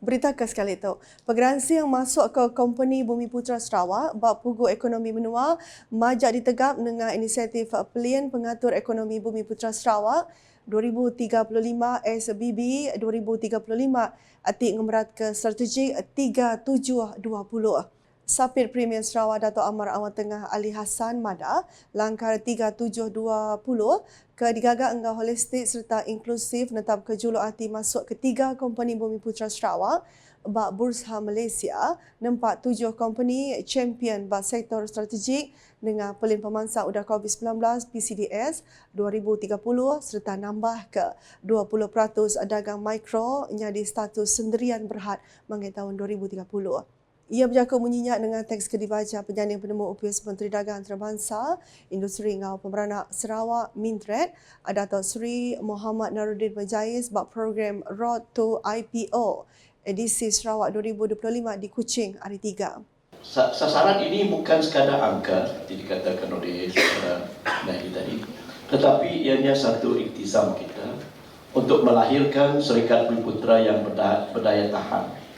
Berita ke sekali itu, penggeransi yang masuk ke company Bumi Putra Sarawak bab pugu ekonomi menua majak ditegap dengan inisiatif Pelian Pengatur Ekonomi Bumi Putra Sarawak 2035 SBB 2035 atik ngemerat ke strategi 3720. Sapir Premier Sarawak Dato' Amar Awang Tengah Ali Hassan Mada langkah 3720 ke digagak enggau holistik serta inklusif netap ke juluk hati masuk ketiga company Bumi Putra Sarawak bak Bursa Malaysia nempat tujuh company champion bak sektor strategik dengan pelin pemansang udara COVID-19 PCDS 2030 serta nambah ke 20% dagang mikro jadi status sendirian berhad mengenai tahun 2030. Ia berjangka menyenyak dengan teks ke dibaca penyanding penemu UPS Menteri Dagang Antarabangsa Industri Ngau Pemeranak Sarawak Mintret Dato' Sri Muhammad Narudin Majais bab program Road to IPO edisi Sarawak 2025 di Kuching hari 3. Sasaran ini bukan sekadar angka seperti dikatakan oleh saudara Nahi tadi tetapi ianya satu iktizam kita untuk melahirkan Serikat Putra yang berdaya tahan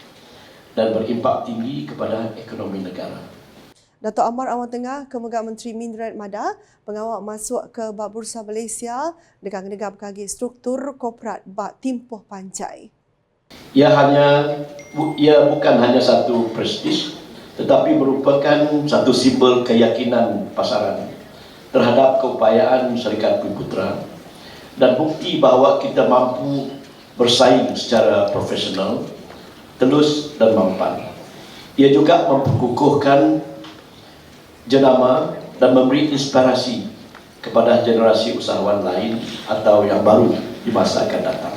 dan berimpak tinggi kepada ekonomi negara. Dato' Amar Awang Tengah, Kemegang Menteri Minret Mada, pengawal masuk ke Bab Bursa Malaysia dengan negara berkagi struktur korporat Bab Timpoh Pancai. Ia hanya ia bukan hanya satu prestis tetapi merupakan satu simbol keyakinan pasaran terhadap keupayaan Syarikat Bumi Putra dan bukti bahawa kita mampu bersaing secara profesional telus dan mampan. Ia juga memperkukuhkan jenama dan memberi inspirasi kepada generasi usahawan lain atau yang baru di masa akan datang.